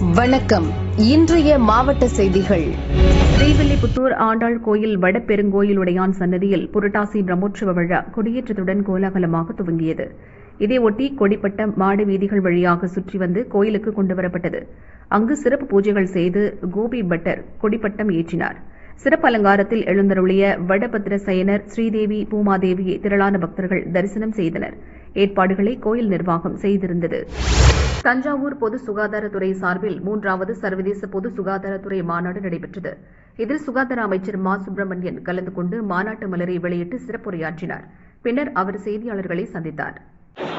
வணக்கம். இன்றைய மாவட்ட செய்திகள். ஸ்ரீவில்லிபுத்தூர் ஆண்டாள் கோயில் வடபெருங்கோயிலுடையான் சன்னதியில் புரட்டாசி பிரம்மோற்சவ விழா கொடியேற்றத்துடன் கோலாகலமாக துவங்கியது. இதையொட்டி கொடிப்பட்ட மாடு வீதிகள் வழியாக சுற்றி வந்து கோயிலுக்கு கொண்டுவரப்பட்டது. அங்கு சிறப்பு பூஜைகள் செய்து கோபி பட்டர் கொடிப்பட்டம் ஏற்றினார். சிறப்பு அலங்காரத்தில் எழுந்தருளிய வடபத்ர சயனர் ஸ்ரீதேவி பூமாதேவியை திரளான பக்தர்கள் தரிசனம் செய்தனா் ஏற்பாடுகளை கோயில் நிர்வாகம் செய்திருந்தது. தஞ்சாவூர் பொது சுகாதாரத்துறை சார்பில் மூன்றாவது சர்வதேச பொது சுகாதாரத்துறை மாநாடு நடைபெற்றது. இதில் சுகாதார அமைச்சர் மா. சுப்பிரமணியன் கலந்து கொண்டு மாநாட்டு மலரை வெளியிட்டு சிறப்புரையாற்றினார். பின்னர் அவர் செய்தியாளர்களை சந்தித்தார்.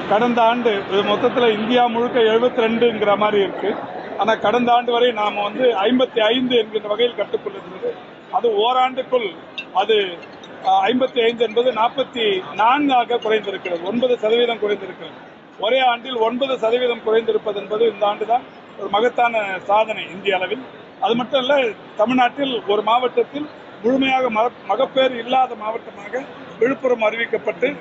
கடந்த ஆண்டு இது மொத்தத்தில் இந்தியா முழுக்க எழுபத்தி ரெண்டுங்கிற மாதிரி இருக்கு. ஆனால் கடந்த ஆண்டு வரை நாம் வந்து ஐம்பத்தி ஐந்து என்கின்ற வகையில் கட்டுக்கொண்டிருந்தது அது ஓராண்டுக்குள் அது ஐம்பத்தி ஐந்து என்பது நாற்பத்தி நான்காக குறைந்திருக்கிறது. ஒன்பது சதவீதம் குறைந்திருக்கிறது. ஒரே ஆண்டில் ஒன்பது சதவீதம் குறைந்திருப்பது என்பது இந்த ஆண்டு தான் ஒரு மகத்தான சாதனை இந்திய அளவில். அது மட்டும் இல்ல தமிழ்நாட்டில் ஒரு மாவட்டத்தில் முழுமையாக மக- மகப்பேறு இல்லாத மாவட்டமாக விழுப்புரம் அறிவிக்கப்பட்டு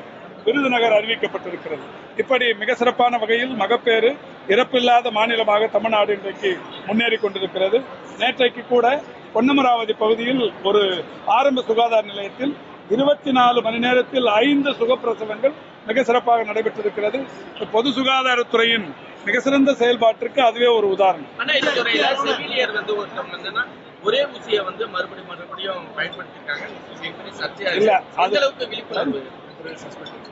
விருதுநகர் அறிவிக்கப்பட்டிருக்கிறது. இப்படி மிக சிறப்பான வகையில் மகப்பேறு இறப்பில்லாத மாநிலமாக தமிழ்நாடு இன்றைக்கு முன்னேறி கொண்டிருக்கிறது. நேற்றைக்கு கூட பொன்னமராவதி பகுதியில் ஒரு ஆரம்ப சுகாதார நிலையத்தில் இருபத்தி நாலு மணி நேரத்தில் ஐந்து சுகப்பிரசவங்கள் மிக சிறப்பாக நடைபெற்றிருக்கிறது. பொது சுகாதாரத்துறையின் மிக சிறந்த செயல்பாட்டிற்கு அதுவே ஒரு உதாரணம். ஒரே ஊசியை வந்து மறுபடியும் மறுபடியும் பயன்படுத்திருக்காங்க. இல்ல, அது- அளவுக்கு விழிப்புணர்வு?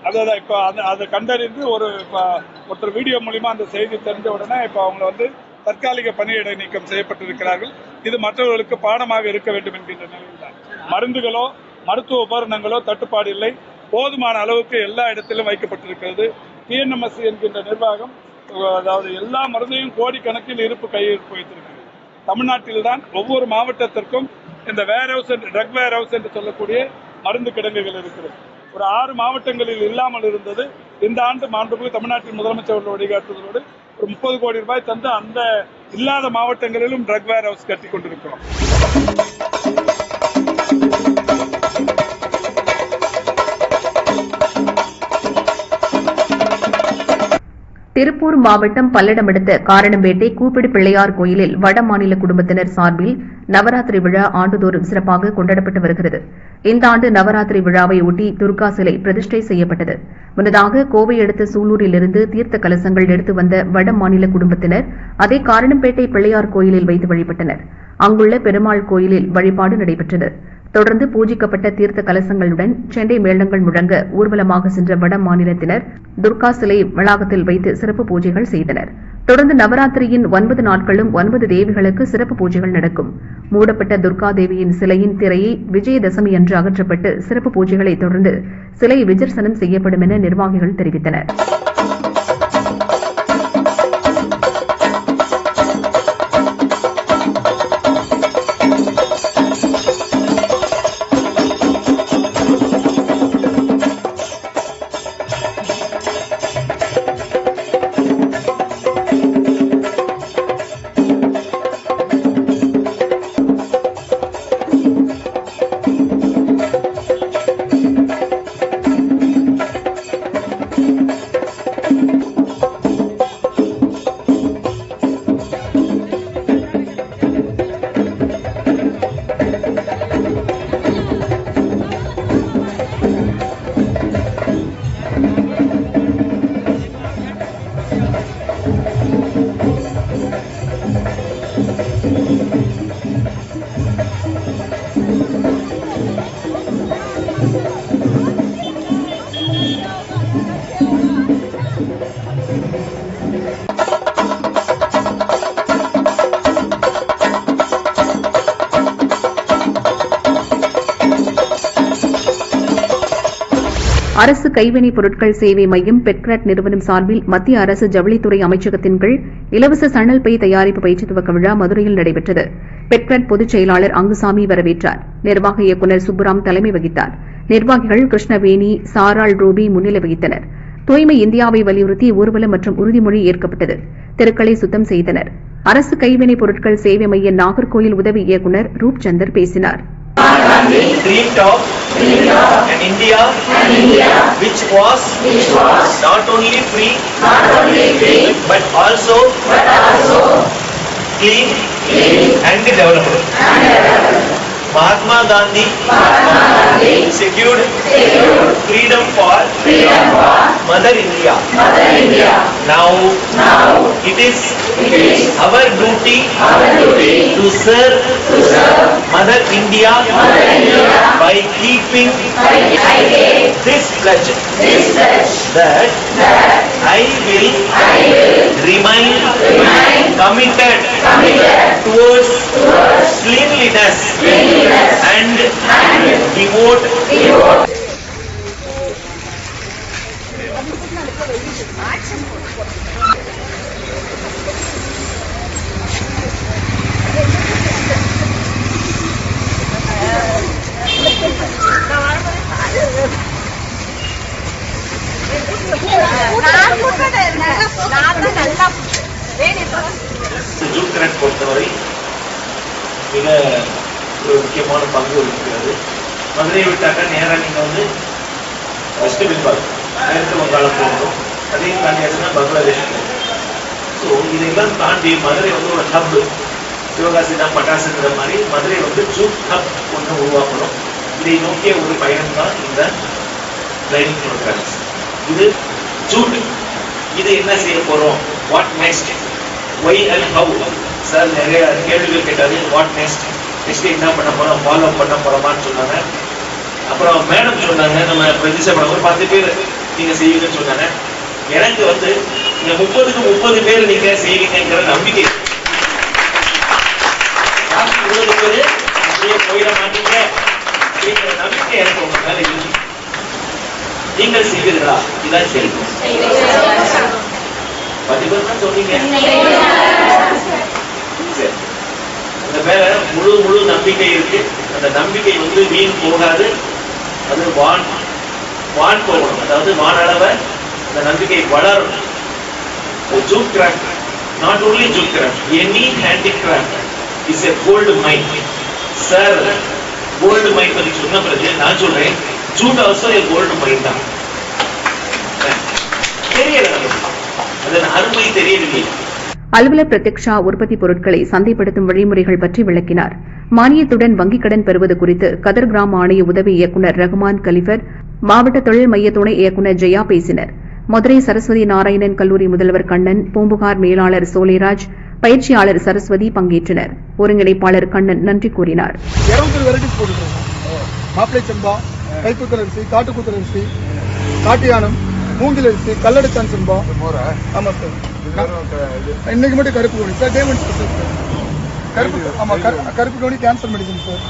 அதான் இப்போ அது அதை கண்டறிந்து ஒரு இப்ப ஒருத்தர் வீடியோ மூலியமா அந்த செய்தி தெரிஞ்ச உடனே இப்போ அவங்க வந்து தற்காலிக பணியிடை நீக்கம் செய்யப்பட்டிருக்கிறார்கள். இது மற்றவர்களுக்கு பாடமாக இருக்க வேண்டும் என்கின்ற நிலையில் தான் மருந்துகளோ மருத்துவ உபகரணங்களோ தட்டுப்பாடு இல்லை. போதுமான அளவுக்கு எல்லா இடத்திலும் வைக்கப்பட்டிருக்கிறது. டிஎன்எம்எஸ் என்கின்ற நிர்வாகம் அதாவது எல்லா மருந்தையும் கோடிக்கணக்கில் இருப்பு கையிருப்பு வைத்திருக்கிறது. தமிழ்நாட்டில் தான் ஒவ்வொரு மாவட்டத்திற்கும் இந்த warehouse drug warehouse என்று சொல்லக்கூடிய மருந்து கிடங்குகள் இருக்கிறது. ஒரு ஆறு மாவட்டங்களில் இல்லாமல் இருந்தது. இந்த ஆண்டு மாண்புமிகு தமிழ்நாட்டின் முதலமைச்சர் வழிகாட்டுதலோடு ஒரு முப்பது கோடி ரூபாய் தந்து அந்த இல்லாத மாவட்டங்களிலும் ட்ரக் வேர் ஹவுஸ் கட்டி கொண்டிருக்கிறோம் திருப்பூர் மாவட்டம் பல்லடம் அடுத்த காரணம்பேட்டை கூப்பிடு பிள்ளையார் கோயிலில் வட மாநில குடும்பத்தினர் சார்பில் நவராத்திரி விழா ஆண்டுதோறும் சிறப்பாக கொண்டாடப்பட்டு வருகிறது. இந்த ஆண்டு நவராத்திரி விழாவை ஒட்டி துர்கா சிலை பிரதிஷ்டை செய்யப்பட்டது. முன்னதாக கோவை அடுத்த சூலூரிலிருந்து தீர்த்த கலசங்கள் எடுத்து வந்த வட மாநில குடும்பத்தினர் அதை காரணம்பேட்டை பிள்ளையார் கோயிலில் வைத்து வழிபட்டனர். அங்குள்ள பெருமாள் கோயிலில் வழிபாடு நடைபெற்றது. தொடர்ந்து பூஜிக்கப்பட்ட தீர்த்த கலசங்களுடன் செண்டை மேளங்கள் முழங்க ஊர்வலமாக சென்ற வட மாநிலத்தினர் துர்கா சிலை வளாகத்தில் வைத்து சிறப்பு பூஜைகள் செய்தனர். தொடர்ந்து நவராத்திரியின் ஒன்பது நாட்களும் ஒன்பது தேவிகளுக்கு சிறப்பு பூஜைகள் நடக்கும். மூடப்பட்ட துர்கா தேவியின் சிலையின் திரையை விஜயதசமி அன்று அகற்றப்பட்டு சிறப்பு பூஜைகளை தொடர்ந்து சிலை விஜர்சனம் செய்யப்படும் என நிர்வாகிகள் தெரிவித்தனர். அரசு கைவினைப் பொருட்கள் சேவை மையம் பெட்கிராட் நிறுவனம் சார்பில் மத்திய அரசு ஜவுளித்துறை அமைச்சகத்தின் கீழ் இலவச சணல் பை தயாரிப்பு பயிற்சி துவக்க விழா மதுரையில் நடைபெற்றது. பெட்கிராட் பொதுச் செயலாளர் அங்குசாமி வரவேற்றார். நிர்வாக இயக்குநர் சுப்புராம் தலைமை வகித்தார். நிர்வாகிகள் கிருஷ்ணவேணி சாராள் ரூபி முன்னிலை வகித்தனர். தூய்மை இந்தியாவை வலியுறுத்தி ஊர்வலம் மற்றும் உறுதிமொழி ஏற்கப்பட்டது. தெருக்களை சுத்தம் செய்தனர். அரசு கைவினைப் பொருட்கள் சேவை மைய நாகர்கோயில் உதவி இயக்குநர் ரூப் சந்தர் பேசினார் India, and India, and India which, was, which was not only free, not only free but also, but also clean, clean and developed. And. Mahatma Gandhi, Mahatma Gandhi secured, secured freedom for, freedom for Mother India. Mother India. Now, now It is our duty, to serve, Mother, India, by keeping, this pledge, this pledge that, I will, remain, committed, towards, cleanliness, and, devote. devote ஒரு முக்கியமான பங்கு வகிக்கிறது. மதுரையை விட்டாக்கா நேராக நீங்கள் வந்து west Bengal மேற்கு வங்காளம் போகணும். அதையும் தாண்டியாச்சுன்னா பங்களாதேஷ் ஸோ இதெல்லாம் தாண்டி மதுரை வந்து ஒரு ஹப் சிவகாசி தான் பட்டாசுங்கிற மாதிரி மதுரை வந்து ஜூட் ஹப் ஒன்று உருவாக்கணும். இதை நோக்கிய ஒரு பயணம் தான் இந்த ட்ரைனிங் ப்ரோக்ராம்ஸ் இது ஜூட் இது என்ன செய்ய போகிறோம் what next why and how sir நிறைய கேள்விகள் கேட்டாரு. வாட் நெக்ஸ்ட் நெக்ஸ்ட் என்ன பண்ண போறோம்? ஃபாலோ பண்ண போறோமான்னு சொன்னாங்க. அப்புறம் மேடம் சொன்னாங்க நம்ம பிரதிஷா மேடம் ஒரு பத்து பேர் நீங்க செய்வீங்கன்னு சொன்னாங்க. எனக்கு வந்து இந்த முப்பதுக்கு முப்பது பேர் நீங்க செய்வீங்கிற நம்பிக்கை. பாக்கி இருபது பேர் அப்படியே போயிட மாட்டீங்க. அப்படிங்கிற நம்பிக்கை எனக்கு உங்க மேல இருக்கு. நீங்கள் செய்வீர்களா? இதான் கேள்வி. பத்து பேர் தான் சொன்னீங்க. அந்த மேல முழு முழு நம்பிக்கை இருக்கு. அந்த நம்பிக்கை வந்து வீண் போகாது. அது வான் வான் போகணும். அதாவது வானளவ அந்த நம்பிக்கை வளரும் jute craft not only jute craft any handicraft is a gold mind sir gold mind பத்தி சொன்ன பிறகு நான் சொல்றேன் jute also a gold mind தான். தெரியல அதன் அருமை தெரியவில்லை. அலுவலர் பிரத்யக்ஷா உற்பத்தி பொருட்களை சந்தைப்படுத்தும் வழிமுறைகள் பற்றி விளக்கினார். மானியத்துடன் வங்கிக் கடன் பெறுவது குறித்து கதர் கிராம ஆணைய உதவி இயக்குநர் ரகுமான் கலிஃபர் மாவட்ட தொழில் மைய துணை இயக்குநர் ஜெயா பேசினர். மதுரை சரஸ்வதி நாராயணன் கல்லூரி முதல்வர் கண்ணன் பூம்புகார் மேலாளர் சோலைராஜ் பயிற்சியாளர் சரஸ்வதி பங்கேற்றனர். ஒருங்கிணைப்பாளர் கண்ணன் நன்றி கூறினார். இருபத்தொரு மாப்பிளை சம்பா காட்டு யானம் மூங்கில் அரிசி கல்லடைச்சான் சம்பா. ஆமா சார் இன்னைக்கு மட்டும் கருப்பு கவுனி. சார் டேமண்ட் ஸ்பெஷல் சார் கருப்பு ஆமா கரு- கருப்பு கவுனி கேன்சர் மெடிசன் சார்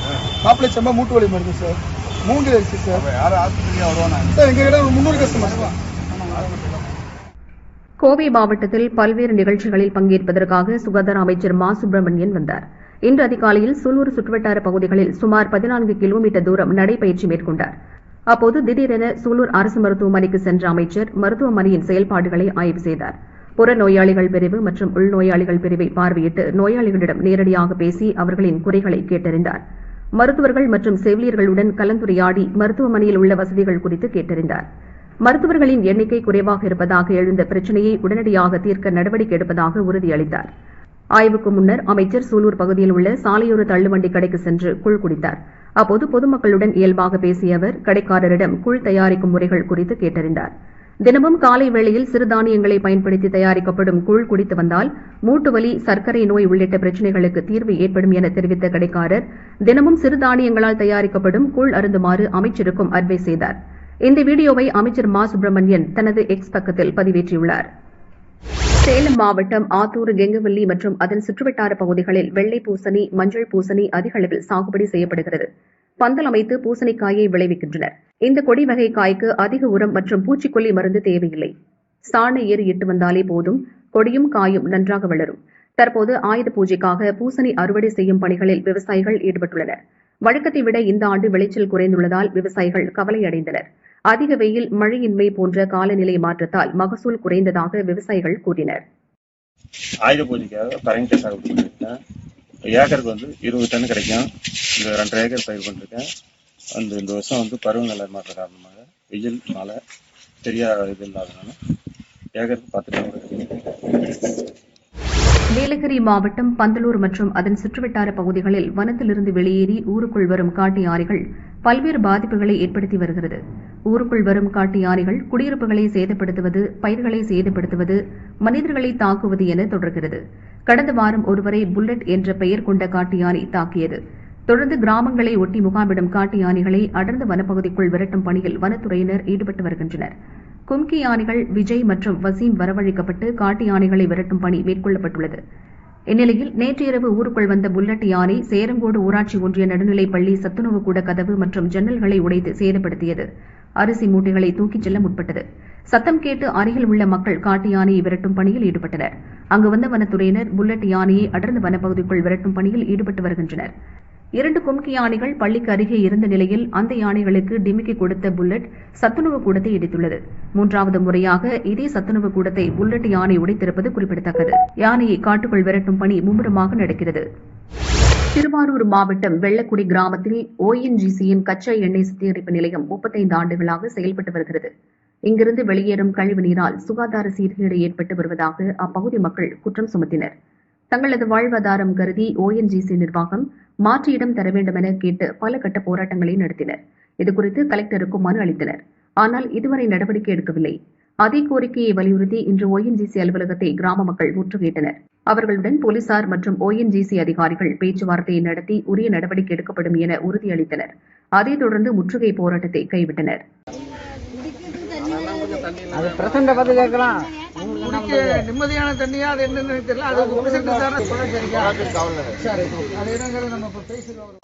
மாப்பிளை சம்பா மூட்டு வலி மருந்து சார் மூங்கில் அரிசி சார் சார் எங்க கிட்ட ஒரு முந்நூறு தான் கோவை மாவட்டத்தில் பல்வேறு நிகழ்ச்சிகளில் பங்கேற்பதற்காக சுகாதார அமைச்சர் மா. சுப்பிரமணியன் வந்தார். இன்று அதிகாலையில் சூலூர் சுற்றுவட்டார பகுதிகளில் சுமார் பதினான்கு கிலோமீட்டர் தூரம் நடைபயிற்சி மேற்கொண்டார். அப்போது திடீரென சூலூர் அரசு மருத்துவமனைக்கு சென்ற அமைச்சர் மருத்துவமனையின் செயல்பாடுகளை ஆய்வு செய்தார். புற நோயாளிகள் பிரிவு மற்றும் உள்நோயாளிகள் பிரிவை பார்வையிட்டு நோயாளிகளிடம் நேரடியாக பேசி அவர்களின் குறைகளை கேட்டறிந்தார். மருத்துவர்கள் மற்றும் செவிலியர்களுடன் கலந்துரையாடி மருத்துவமனையில் உள்ள வசதிகள் குறித்து கேட்டறிந்தார். மருத்துவர்களின் எண்ணிக்கை குறைவாக இருப்பதாக எழுந்த பிரச்சினையை உடனடியாக தீர்க்க நடவடிக்கை எடுப்பதாக உறுதியளித்தார். ஆய்வுக்கு முன்னர் அமைச்சர் சூலூர் பகுதியில் உள்ள சாலையோர தள்ளுவண்டி கடைக்கு சென்று குள் குடித்தார். அப்போது பொதுமக்களுடன் இயல்பாக பேசிய அவர் கடைக்காரரிடம் குள் தயாரிக்கும் முறைகள் குறித்து கேட்டறிந்தார். தினமும் காலை வேளையில் சிறுதானியங்களை பயன்படுத்தி தயாரிக்கப்படும் கூழ் குடித்து வந்தால் மூட்டுவலி சர்க்கரை நோய் உள்ளிட்ட பிரச்சினைகளுக்கு தீர்வு ஏற்படும் என தெரிவித்த கடைக்காரர் தினமும் சிறுதானியங்களால் தயாரிக்கப்படும் கூழ் அருந்துமாறு அமைச்சருக்கும் அட்வைஸ் செய்தார். இந்த வீடியோவை அமைச்சர் மா சுப்பிரமணியன் தனது எக்ஸ் பக்கத்தில் பதிவேற்றியுள்ளார். சேலம் மாவட்டம் ஆத்தூர் கெங்கவல்லி மற்றும் அதன் சுற்றுவட்டார பகுதிகளில் வெள்ளை பூசணி மஞ்சள் பூசணி அதிக அளவில் சாகுபடி செய்யப்படுகிறது. பந்தல் அமைத்து பூசணிக்காயை விளைவிக்கின்றனர். இந்த கொடி வகை காய்க்கு அதிக உரம் மற்றும் பூச்சிக்கொல்லி மருந்து தேவையில்லை. சாண ஏறு இட்டு வந்தாலே போதும். கொடியும் காயும் நன்றாக வளரும். தற்போது ஆயுத பூஜைக்காக பூசணி அறுவடை செய்யும் பணிகளில் விவசாயிகள் ஈடுபட்டுள்ளனர். வழக்கத்தை விட இந்த ஆண்டு விளைச்சல் குறைந்துள்ளதால் விவசாயிகள் கவலையடைந்தனர். அதிக வெயில் மழையின்மை போன்ற காலநிலை மாற்றத்தால் மகசூல் குறைந்ததாக விவசாயிகள் கூறினர். ஆயுத பூஜைக்காக பரங்கிட்ட சாகுபடி பண்ணியிருக்கேன் ஏக்கருக்கு வந்து இருபது டன் கிடைக்கும். இந்த ரெண்டரை ஏக்கர் பயிர் பண்ணிருக்கேன். அந்த இந்த வருஷம் வந்து பருவநிலை மாற்ற காரணமாக வெயில் மழை சரியா இது இல்லாதனால ஏக்கருக்கு பத்து டன் கிடைக்கும். நீலகிரி மாவட்டம் பந்தலூர் மற்றும் அதன் சுற்றுவட்டார பகுதிகளில் வனத்திலிருந்து வெளியேறி ஊருக்குள் வரும் காட்டு யானைகள் பல்வேறு பாதிப்புகளை ஏற்படுத்தி வருகிறது. ஊருக்குள் வரும் காட்டு யானைகள் குடியிருப்புகளை சேதப்படுத்துவது பயிர்களை சேதப்படுத்துவது மனிதர்களை தாக்குவது என தொடர்கிறது. கடந்த வாரம் ஒருவரை புல்லட் என்ற பெயர் கொண்ட காட்டு யானை தாக்கியது. தொடர்ந்து கிராமங்களை ஒட்டி முகாமிடும் காட்டு யானைகளை அடர்ந்த வனப்பகுதிக்குள் விரட்டும் பணியில் வனத்துறையினர் ஈடுபட்டு வருகின்றனர். கும்கி யானைகள் விஜய் மற்றும் வசீம் வரவழைக்கப்பட்டு காட்டு யானைகளை விரட்டும் பணி மேற்கொள்ளப்பட்டுள்ளது. இந்நிலையில் நேற்று இரவு ஊருக்குள் வந்த புல்லட் யானை சேரங்கோடு ஊராட்சி ஒன்றிய நடுநிலைப்பள்ளி சத்துணவு கூட கதவு மற்றும் ஜன்னல்களை உடைத்து சேதப்படுத்தியது. அரிசி மூட்டைகளை தூக்கிச் செல்ல முற்பட்டது. சத்தம் கேட்டு அருகில் உள்ள மக்கள் காட்டு யானையை விரட்டும் பணியில் ஈடுபட்டனர். அங்கு வந்த வனத்துறையினர் புல்லட் யானையை அடர்ந்த வனப்பகுதிக்குள் விரட்டும் பணியில் ஈடுபட்டு வருகின்றனர். இரண்டு கும்கி யானைகள் பள்ளிக்கு அருகே இருந்த நிலையில் அந்த யானைகளுக்கு டிமிக்கி கொடுத்த புல்லட் சத்துணவு கூடத்தை இடித்துள்ளது. மூன்றாவது முறையாக இதே சத்துணவு கூடத்தை புல்லட் யானை உடைத்திருப்பது குறிப்பிடத்தக்கது. யானையை காட்டுக்குள் விரட்டும் பணி மும்முரமாக நடக்கிறது. திருவாரூர் மாவட்டம் வெள்ளக்குடி கிராமத்தில் ஓஎன்ஜிசியின் கச்சா எண்ணெய் சுத்திகரிப்பு நிலையம் முப்பத்தைந்து ஆண்டுகளாக செயல்பட்டு வருகிறது. இங்கிருந்து வெளியேறும் கழிவு நீரால் சுகாதார சீர்கேடு ஏற்பட்டு வருவதாக அப்பகுதி மக்கள் குற்றம் சுமத்தினர். தங்களது வாழ்வாதாரம் கருதி ஓஎன்ஜிசி நிர்வாகம் மாற்று இடம் தர வேண்டும் என கேட்டு பல கட்ட போராட்டங்களை நடத்தினர். இதுகுறித்து கலெக்டருக்கு மனு அளித்தனர். ஆனால் இதுவரை நடவடிக்கை எடுக்கவில்லை. அதே கோரிக்கையை வலியுறுத்தி இன்று ஓஎன்ஜிசி அலுவலகத்தை கிராம மக்கள் முற்றுகையிட்டனர். அவர்களுடன் போலீசார் மற்றும் ஓஎன்ஜிசி அதிகாரிகள் பேச்சுவார்த்தையை நடத்தி உரிய நடவடிக்கை எடுக்கப்படும் என உறுதியளித்தனர். அதைத் தொடர்ந்து முற்றுகை போராட்டத்தை கைவிட்டனர். குடிக்க நிம்மதியான தண்ணியா அது என்னன்னு தெரியல. அது பிரசிடண்ட் சரி அது என்னங்கிறது நம்ம இப்ப பேசிடுவோம்